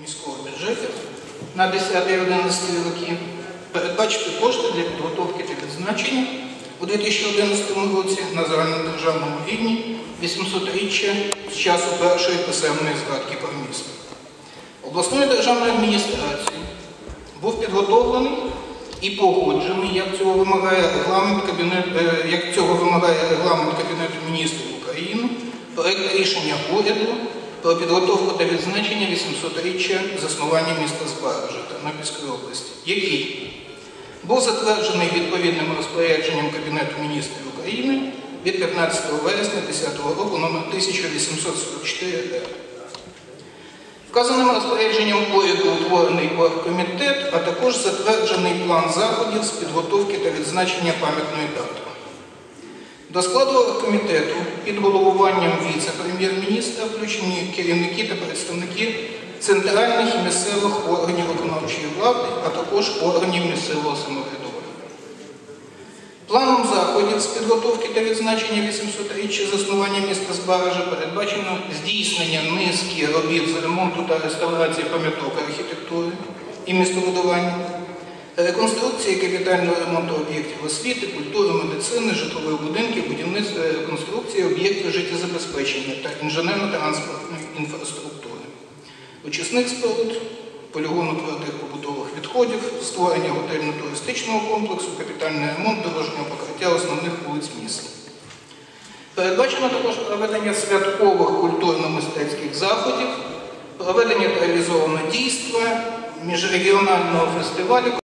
міського бюджету на 10 і 11 роки передбачити кошти для підготовки та відзначення у 2011 році на загальнодержавному рівні 800-річчя з часу першої писемної згадки про місто. Обласною державною адміністрацією був підготовлений і погоджений, як цього вимагає регламент Кабінету, е, як цього вимагає регламент Кабінету міністрів України, проект рішення уряду про підготовку та відзначення 800-річчя заснування міста Збаража Тернопільської області, який? Був затверджений відповідним розпорядженням Кабінету міністрів України від 15 вересня 2010 року номер 1844 р Вказаним розпорядженням уряду утворений оргкомітет, а також затверджений план заходів з підготовки та відзначення пам'ятної дати. До складу оргкомітету під головуванням віце-прем'єр-міністра включені керівники та представники центральних і місцевих органів виконавчої влади, а також органів місцевого самоврядування. Планом заходів з підготовки та відзначення 800-річчя заснування міста Збаража передбачено здійснення низки робіт з ремонту та реставрації пам'яток архітектури і містобудування, реконструкції капітального ремонту об'єктів освіти, культури, медицини, житлових будинків, будівництва реконструкції об'єктів життєзабезпечення та інженерно-транспортної інфраструктури, очисних споруд, полігону твердих побутових відходів, створення готельно-туристичного комплексу, капітальний ремонт дорожнього покриття основних вулиць міста. Передбачено також проведення святкових культурно-мистецьких заходів, проведення та реалізовано дійства міжрегіонального фестивалю